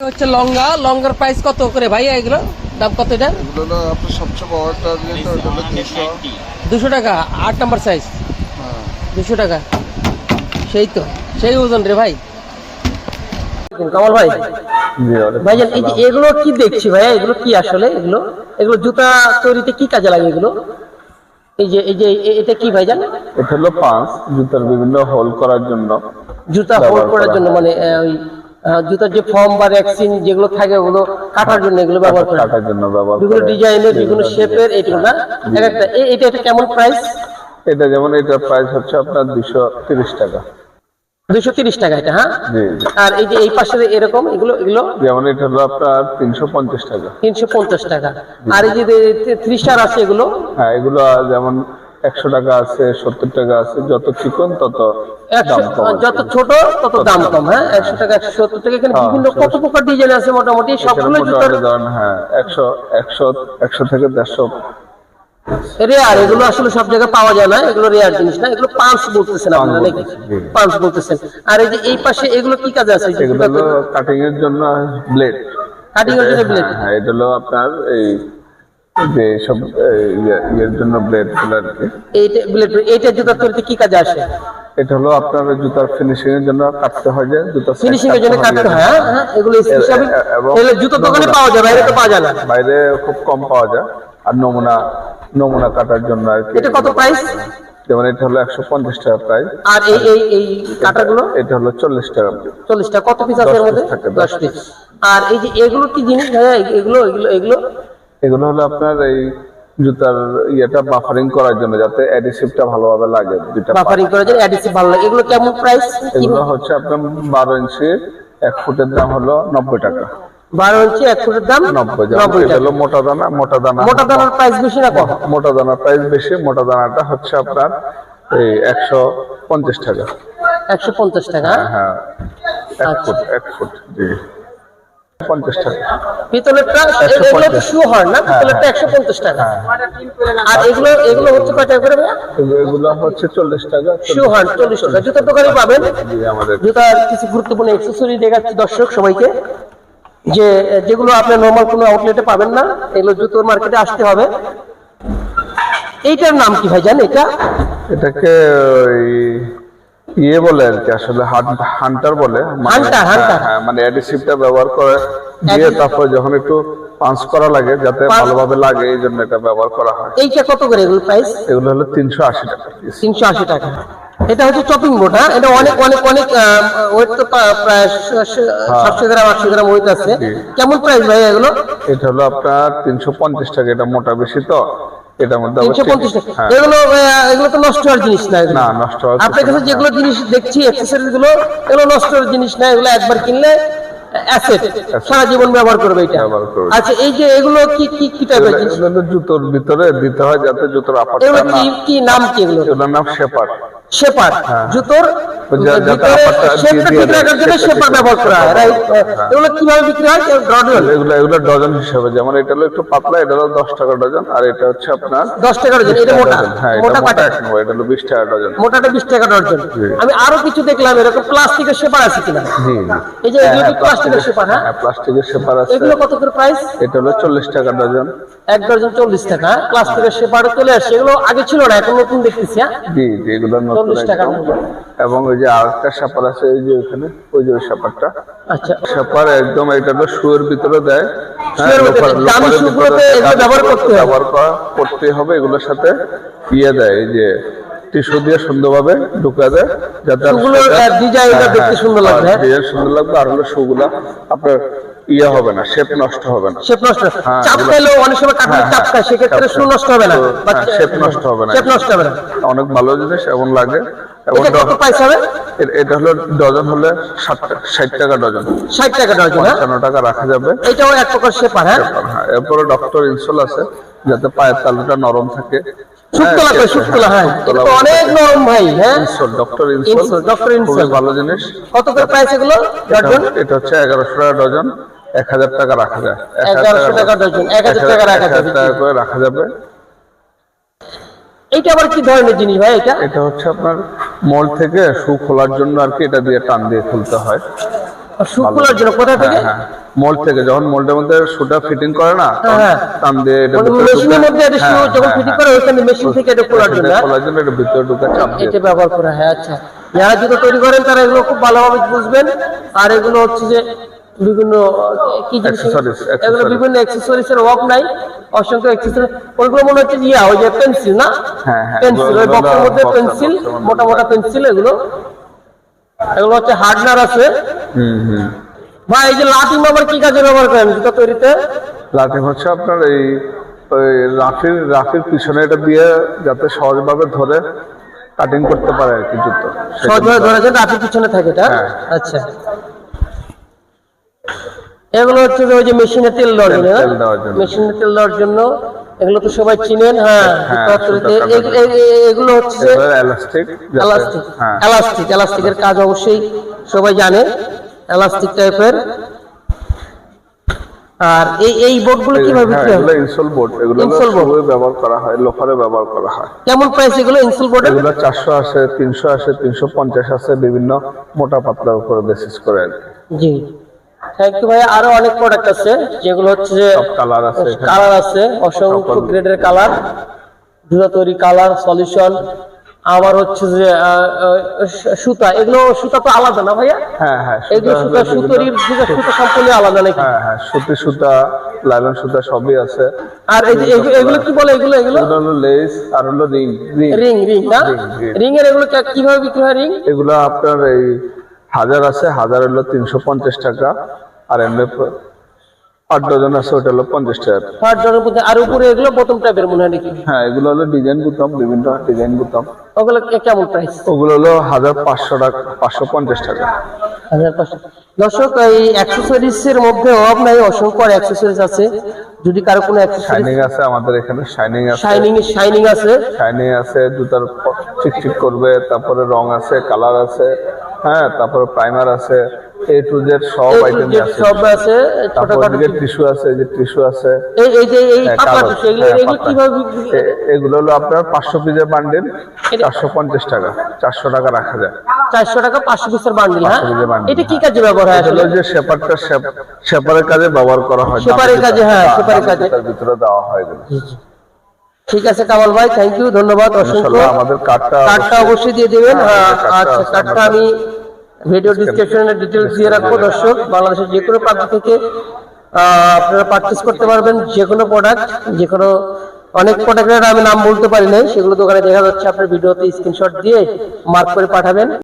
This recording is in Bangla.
হচ্ছে লঙ্গা লঙ্গার প্রাইস কত করে ভাই এগুলো? দাম কত এটা এগুলো আপনার সবচেয়ে বড়টা যেটা ওটা হলো দুশো। দুশো টাকা আট নাম্বার সাইজ হ্যাঁ। দুশো টাকা। সেই তো সেই ওজন রে ভাই। কামাল ভাই ভাইজান এই যে এগুলো কি দেখছি ভাইয়া এগুলো কি আসলে এগুলো? এগুলো জুতা তৈরিতে কি কাজে লাগে এগুলো? এই যে এই যে এটা কি ভাইজান? এটা হলো পাঁচ জুতার বিভিন্ন হোল করার জন্য। জুতা হোল্ড করার জন্য মানে ওই জুতার যে ফর্ম বা ভ্যাকসিন যেগুলো থাকে ওগুলো কাটার জন্য এগুলো ব্যবহার করে কাটার জন্য ব্যবহার বিভিন্ন ডিজাইনের বিভিন্ন শেপের এইগুলো না একটা। এটা এটা কেমন প্রাইস এটা যেমন এটার প্রাইস হচ্ছে আপনার দুশো তিরিশ টাকা। দুইশো তিরিশ টাকা এটা হ্যাঁ? আর এই যে এই পাশে এরকম এগুলো এগুলো? যেমন এটা হলো আপনার তিনশো পঞ্চাশ টাকা। তিনশো পঞ্চাশ টাকা। আর এই যে থ্রি স্টার আছে এগুলো? হ্যাঁ এগুলো যেমন একশো টাকা আছে সত্তর টাকা আছে যত চিকন তত। যত ছোট তত দাম কম হ্যাঁ? একশো টাকা একশো সত্তর টাকা এখানে হ্যাঁ, বিভিন্ন কত প্রকার ডিজাইন আছে মোটামুটি? সবগুলো হ্যাঁ একশো একশো একশো থেকে দেড়শো। রেয়ার এগুলো আসলে সব জায়গায় পাওয়া যায় না এগুলো রেয়ার জিনিস না এগুলো পাঁচ বলতেছেন আপনারা নাকি? পাঁচ বলতেছেন। আর এই যে এই পাশে এগুলো কি কাজে আছে? এগুলো কাটিং এর জন্য ব্লেড কাটিং এর জন্য blade? হ্যাঁ এটা হলো আপনার এই যে সব ইয়ে- ইয়ের জন্য ব্লেডগুলো আর এইটা বুলেট এইটা জুতা তৈরিতে কি কাজে আসে? এটা হলো আপনার জুতার ফিনিশিং এর জন্য কাটতে হয় যে জুতা ফিনিশিং এর জন্য কাটতে হয় হ্যাঁ? হ্যাঁ এগুলো জুতোর দোকানে পাওয়া যায় বাইরে তো পাওয়া যায় না। বাইরে খুব কম পাওয়া যায় আর নমুনা নমুনা কাটার জন্য আর কি। এটা কত প্রাইস যেমন এটা হলো একশো পঞ্চাশ টাকা প্রাইস আর এই এই এই কাটারগুলো? এটা হলো চল্লিশ টাকা। চল্লিশ টাকা কত পিস আছে এর মধ্যে? দশ পিস আর এই যে এগুলো কি জিনিস ভাইয়া এগুলো এগুলো এগুলো এগুলো হলো আপনার এই জুতার ইয়েটা বাফারিং করার জন্য যাতে অ্যাডিসিভটা ভালোভাবে লাগে দুইটা বাফারিং করার জন্য অ্যাডিসিভ ভালো লাগে। এগুলো কেমন প্রাইস এগুলো হচ্ছে আপনার বারো ইঞ্চি এক ফুটের দাম হলো নব্বই টাকা। বারো ইঞ্চি এক ফুটের দাম নব্বই হলো মোটা দানা মোটা দানা। মোটা দানার প্রাইস বেশি না কম? মোটা দানার প্রাইস বেশি মোটা দানাটা হচ্ছে আপনার এই একশো পঞ্চাশ টাকা। একশো পঞ্চাশ টাকা? হ্যাঁ। এক আচ্ছা। ফুট এক ফুট জি। পঞ্চাশ টাকা। পিতলেরটা এগুলো তো শু হয় না পিতলেরটা একশো পঞ্চাশ টাকা। আর এগুলো এগুলো হচ্ছে কয় টাকা করে এগুলো- এগুলো হচ্ছে চল্লিশ টাকা শু হয় চল্লিশ টাকা। জুতোর দোকানে পাবেন। জুতার কিছু গুরুত্বপূর্ণ এক্সেসরি দেখাচ্ছি দর্শক সবাইকে। যে যেগুলো আপনার নর্মাল কোনো আউটলেটে পাবেন না এগুলো জুতোর মার্কেটে আসতে হবে। এইটার নাম কি ভাই জান এটা? এটাকে ওই ইয়ে বলে আর কি আসলে হান্টার বলে। মানে- hunter। হ্যাঁ, হ্যাঁ, মানে অ্যাডিসিভটা ব্যবহার করে দিয়ে তারপর যখন একটু পাঞ্চ করা লাগে যাতে ভালোভাবে লাগে এই জন্য এটা ব্যবহার করা হয়। এইটা কত করে এগুলো প্রাইস এগুলো হলো তিনশো আশি টাকা তিনশো আশি টাকা। এটা হচ্ছে চপিং বোর্ড হ্যাঁ? এটা অনেক অনেক অনেক ওয়েট তো প্রায় সাতশো গ্রাম আটশো গ্রাম ওয়েট আছে। কেমন প্রাইস ভাই এগুলো? এটা হলো আপনার তিনশো পঞ্চাশ টাকা এটা মোটা বেশি তো। এটার মধ্যে তিনশো পঞ্চাশ টাকা। হ্যাঁ। এগুলো এগুলো তো নষ্ট হওয়ার জিনিস না না নষ্ট হওয়ার আপনার কাছে যেগুলো জিনিস দেখছি অ্যাক্সেসরিজগুলো এগুলো নষ্ট হওয়ার জিনিস না এগুলো একবার কিনলে অ্যাসেট সারা জীবন ব্যবহার করবে এটা। আচ্ছা এই যে এগুলো কি কি কি টাইপের এগুলো- জিনিস? জুতোর ভিতরে দিতে হয় যাতে জুতোর আপারটা এগুলো কি কি নাম কি এগুলো এগুলোর নাম শেপার শেপার জুতোর হয় বিক্রি হয়? ডজন। হিসাবে। যেমন এটা হলো একটু পাতলা এটা হলো দশ টাকা ডজন আর এটা হচ্ছে আপনার দশ টাকা ডজন এটা মোটা। হ্যাঁ মোটা এটা হলো বিশ টাকা ডজন। মোটাটা বিশ টাকা ডজন। আমি আরও কিছু দেখলাম এরকম প্লাস্টিকের শেপার আছে কিনা? এই যে এগুলো প্লাস্টিকের হ্যাঁ হ্যাঁ প্লাস্টিকের শেপার আছে। এগুলো কত করে প্রাইস এটা হলো চল্লিশ টাকা ডজন। এক ডজন চল্লিশ টাকা। প্লাস্টিকের শেপারও চলে আসছে এগুলো আগে ছিল না এখন নতুন দেখতেছি হ্যাঁ? জি জি এগুলো নতুন 40 টাকা এবং ওই যে আরেকটা শেপার আছে ওই যে ওখানে ওই যে ওই আচ্ছা। একদম এটা শুয়ের ভিতরে দেয়। হ্যাঁ, শুয়ের ভিতরে, দামি শুগুলোতে এগুলো ব্যবহার করতে হবে। ব্যবহার করতে হবে এগুলোর সাথে ইয়ে দেয় এই যে টিস্যু দিয়ে সুন্দরভাবে ঢুকে দেয় যাতে ডিজাইনটা হ্যাঁ, দেখতে হ্যাঁ, সুন্দর লাগবে, হ্যাঁ। ডিজাইন সুন্দর লাগবে আর হলো শুগুলা আপনার ইয়ে হবে না শেপ নষ্ট হবে না। শেপ নষ্ট হ্যাঁ, চাপ খাইলেও অনেক সময় কাঠের হ্যাঁ, চাপ খায় সেক্ষেত্রে শু নষ্ট হবে না হ্যাঁ, shape নষ্ট হবে না। শেপ নষ্ট হবে না। অনেক ভালো জিনিস এবং লাগে এবং এটা কত ড- হবে? এটা হলো ডজন হলে ষাট টাকা ডজন। ষাট টাকা ডজন হ্যাঁ? পঞ্চান্ন টাকা রাখা যাবে। এটাও এক প্রকার শেপার হ্যাঁ? হ্যাঁ, এরপরে ডক্টর ইনসোল আছে যাতে পায়ের তালুটা নরম থাকে শুক্তলা করে শুক্তলা হ্যাঁ। অনেক নরম ভাই হ্যাঁ। Insole doctor insole, insole Dr. Insol। খুবই ভালো জিনিস। কত করে প্রাইস এগুলো? ডজন? এটা- এটা হচ্ছে এগারোশো টাকা ডজন। এক হাজার টাকা রাখা যায়। 1100 টাকা ডজন, 1000 টাকা রাখা যাবে। টাকা করে রাখা যাবে। এইটা আবার কি ধরনের জিনিস ভাই এটা? এটা হচ্ছে আপনার মল থেকে শু খোলার জন্য আর কি এটা দিয়ে টান দিয়ে খুলতে হয়। শু খোলার জন্য কোথা থেকে? হ্যাঁ মোল্ড থেকে যখন মোল্ডের মধ্যে শুটা ফিটিং করে না হ্যাঁ। টান দিয়ে এটা মেশিনের মধ্যে এটা শু হ্যাঁ, যখন হ্যাঁ, ফিটিং হ্যাঁ। করে ওখানে মেশিন থেকে এটা খোলার জন্য। হ্যাঁ? খোলার জন্য এটা ভিতরে ঢুকে চাপ দিয়ে। এটা ব্যবহার করা হয় আচ্ছা। যারা জুতো তৈরি করেন তারা এগুলো খুব ভালোভাবে বুঝবেন। আর এগুলো হচ্ছে যে বিভিন্ন কি জিনিস? এগুলো বিভিন্ন অ্যাক্সেসরিজ এর নাই অসংখ্য অ্যাক্সেসরি ওইগুলো মনে হচ্ছে ইয়া ওই যে পেন্সিল না? হ্যাঁ, হ্যাঁ, পেন্সিল ওই বক্সের মধ্যে পেন্সিল। মোটা মোটা পেন্সিল এগুলো। এগুলো হচ্ছে হার্ডনার আছে। ভাই এই যে লাটিম আবার কি কাজে ব্যবহার করেন জুতো তৈরিতে? লাঠি হচ্ছে আপনার এই ওই রাফির রাফির পিছনে এটা দিয়ে যাতে সহজভাবে ধরে কাটিং করতে পারে আর কি জুতো। সহজভাবে ধরেছেন রাতের পিছনে থাকে এটা? হ্যাঁ। আচ্ছা। এগুলো হচ্ছে ওই যে মেশিনে তেল দেওয়ার জন্য তেল দেওয়ার জন্য। মেশিনে তেল দেওয়ার জন্য এগুলো তো সবাই চিনেন হ্যাঁ? হ্যাঁ, এগুলো হচ্ছে এলাস্টিক এলাস্টিক হ্যাঁ। এলাস্টিক এলাস্টিকের কাজ অবশ্যই সবাই জানে। এলাস্টিক টাইপের আর এই এই বোর্ডগুলো কীভাবে হ্যাঁ, বিক্রি এগুলো হয়? ইনসোল বোর্ড এগুলো board। সবই ব্যবহার করা হয় লোফারে ব্যবহার করা হয়। কেমন প্রাইস এগুলো ইনসুল বোর্ডের এগুলো চারশো আছে তিনশো আছে তিনশো পঞ্চাশ আছে বিভিন্ন মোটা পাতলার উপরে বেসিস করে জি। থ্যাংক ইউ ভাই আরও অনেক প্রোডাক্ট আছে যেগুলো হচ্ছে যে সব কালার আছে। কালার আছে অসংখ্য গ্রেডের কালার জুতা তৈরি কালার সলিউশন আবার হচ্ছে যে সুতা এগুলো সুতা তো আলাদা না ভাইয়া? হ্যাঁ হ্যাঁ এগুলো সুতা সম্পূর্ণ আলাদা নাকি? হ্যাঁ হ্যাঁ সুতি সুতা লাইলন সুতা সবই আছে। আর এই যে এগুলো কি বলে এগুলো এগুলো? এগুলো হলো লেস আর হলো রিং রিং। রিং রিং না? ring, ring। রিং। এর এগুলো কীভাবে বিক্রি হয় রিং? এগুলো আপনার এই হাজার আছে হাজার হলো তিনশো পঞ্চাশ টাকা আর এমনি আট ডজন আছে ওটা হলো পঞ্চাশ টাকা। ফার্স্ট জনের মধ্যে আর উপরে এগুলো বোতম টাইপের মনে হয় নাকি? হ্যাঁ এগুলো হলো ডিজাইন বুতাম বিভিন্ন ডিজাইন বুতাম। ওগুলো কে- কেমন প্রাইস ওগুলো হলো হাজার পাঁচশো টাকা পাঁচশো পঞ্চাশ টাকা। হাজার পাঁচশো। দর্শক এই অ্যাক্সেসরিজ এর মধ্যে অভাব নাই অসংখ্য অ্যাক্সেসরিজ আছে। যদি কারও কোনো শাইনিং আছে আমাদের এখানে শাইনিং আছে। শাইনিং শাইনিং আছে। শাইনিং আছে জুতার চিকচিক করবে তারপরে রং আছে কালার আছে হ্যাঁ তারপরে প্রাইমার আছে। এ টু জেড সব আইটেম আছে। সব আছে ছোটখাটো দিকে টিস্যু আছে যে টিস্যু আছে। এই এই যে এই টিস্যু, এগুলো এগুলো কীভাবে এগুলো হলো আপনার পাঁচশো পিসের বান্ডেল এটা- চারশো পঞ্চাশ টাকা। চারশো টাকা রাখা যায়। চারশো টাকা পাঁচশো পিসের বান্ডিল হ্যাঁ? 500 পিসের bundle, এটা কি। কাজে ব্যবহার হয় আসলে? যে শেপারটা শেপারের কাজে ব্যবহার করা হয়। শেপারের কাজে, হ্যাঁ, শেপারের কাজে। তার ভিতরে দেওয়া হয় এগুলো। ঠিক আছে কামাল ভাই থ্যাংক ইউ ধন্যবাদ অসংখ্য। আমাদের কার্ডটা কার্ডটা অবশ্যই দিয়ে দেবেন। হ্যাঁ, আচ্ছা কার্ডটা আমি ভিডিও ডিসক্রিপশনে ডিটেলস দিয়ে রাখব দর্শক। বাংলাদেশের যে কোনো প্রান্ত থেকে আহ, আপনারা পারচেস করতে পারবেন যে কোনো প্রোডাক্ট যে কোনো অনেক প্রোডাক্টের আমি নাম বলতে পারি নাই সেগুলো দোকানে দেখা যাচ্ছে আপনার ভিডিওতে স্ক্রিনশট দিয়ে মার্ক করে পাঠাবেন।